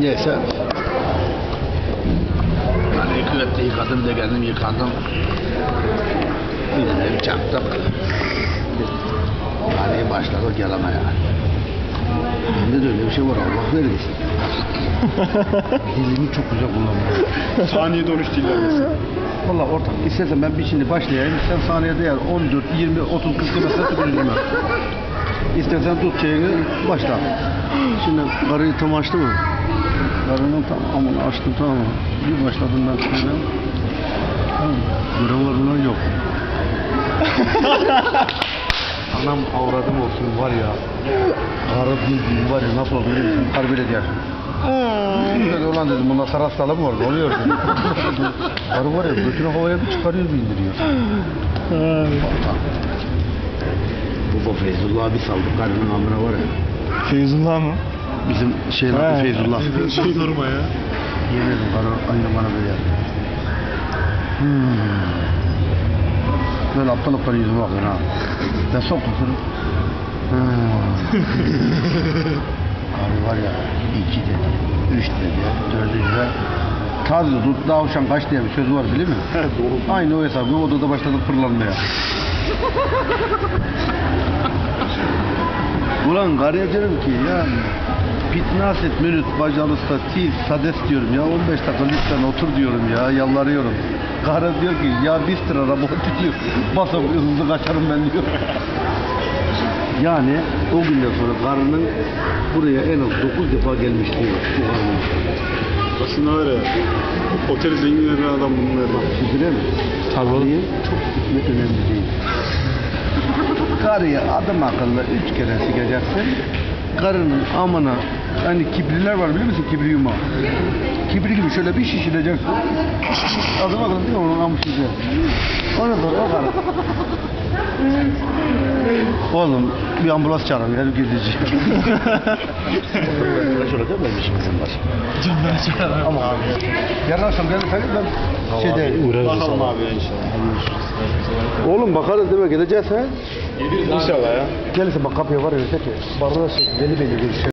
Neyse. Yani küvette yıkadım da kendim yıkadım. Bir çaktım. Yani başladık yalamaya. Bende de öyle bir şey var Allah verirsin. Dilimi çok güzel kullanıyorum. Saniyede 13 diller mesela. Valla ortak istersen ben bir şimdi başlayayım. Sen saniyede yer 14, 20, 30, 40 demezsen tükürücüm. İstersen tut şeyini başla. Şimdi karıyı tam açtı mı? Karının tam aman açtım tamam? Bir başladım ben var bunlar yok. Anam avradım olsun var ya. Bildiğin var ya nasıl oldu biliyor musun? Karı böyle diyor. Dedi ulan dedim bunda sarı hastalığı mı var? Ne oluyor dedim. Karı var ya götünü havaya bir çıkarıyor bir indiriyor. Baba Feyzullah bir saldı karının amına var ya. Feyzullah mı? Bizim şeyin adı. Feyzullah. Şey sorma ya. Yemin ederim karı aynı bana böyle yaptı. Hmm. Böyle aptal aptal yüzüme bakıyor ha. Ben soktum seni. Hmm. Karı var ya iki dedi, üç dedi, dördüncü de Taz tut davşan kaç diye bir söz var biliyor musun? Doğru. Aynı o hesabı odada başladık fırlanmaya. Ulan karıya diyorum ki ya Pitnaset menüt bacalısta tif sades diyorum ya 15 dakika lütfen otur diyorum ya yalvarıyorum. Karı diyor ki ya bir sıra robot diyor. Basıp hızlı kaçarım ben diyor. Yani o günden sonra karının buraya en az 9 defa gelmişliği var. Bu karının. Aslında var ya. Otel zengin eden adam bunlar. Süzüle mi? Tabii çok gitmek önemli değil. Karıyı adım akıllı üç kere sikeceksin. Karının amına hani kibriler var biliyor musun kibri yumağı? Kibri gibi şöyle bir şişireceksin. Adım akıllı değil mi onun amı şişireceksin. Ona sonra o karı. Oğlum bir ambulans çağırın ya gidici. Değil mi benim işimizin var? Ama yarın akşam gelirsen ben şeyde Bakalım abi inşallah. Oğlum bakarız değil mi? Gideceğiz ha? İnşallah ya. Gelirse bak kapıya var ya. Bardağı şey, beni beni görüşelim.